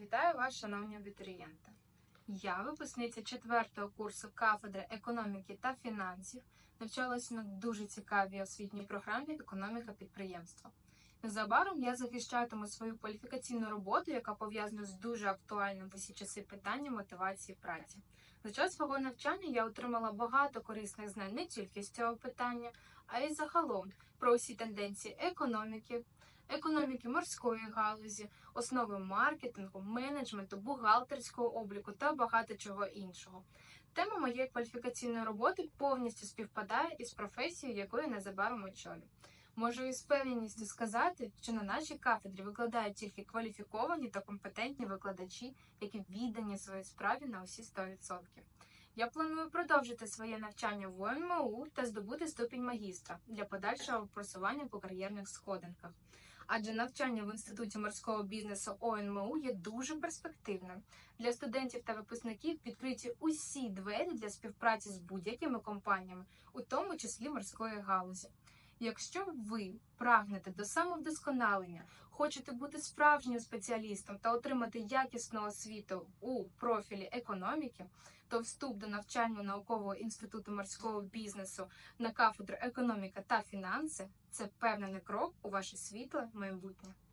Вітаю вас, шановні абітурієнти. Я, випускниця четвертого курсу кафедри економіки та фінансів, навчалася на дуже цікавій освітній програмі Економіка підприємства. Незабаром я захищатиму свою кваліфікаційну роботу, яка пов'язана з дуже актуальним в усі часи питанням мотивації праці. За час свого навчання я отримала багато корисних знань не тільки з цього питання, а й загалом про усі тенденції економіки, економіки морської галузі, основи маркетингу, менеджменту, бухгалтерського обліку та багато чого іншого. Тема моєї кваліфікаційної роботи повністю співпадає із професією, яку я незабаром очолю. Можу із певністю сказати, що на нашій кафедрі викладають тільки кваліфіковані та компетентні викладачі, які віддані своїй справі на усі 100%. Я планую продовжити своє навчання в ОНМУ та здобути ступінь магістра для подальшого просування по кар'єрних сходинках. Адже навчання в інституті морського бізнесу ОНМУ є дуже перспективним. Для студентів та випускників відкриті усі двері для співпраці з будь-якими компаніями, у тому числі морської галузі. Якщо ви прагнете до самовдосконалення, хочете бути справжнім спеціалістом та отримати якісну освіту у профілі економіки, то вступ до навчально-наукового інституту морського бізнесу на кафедру економіка та фінанси це певний крок у ваше світле майбутнє.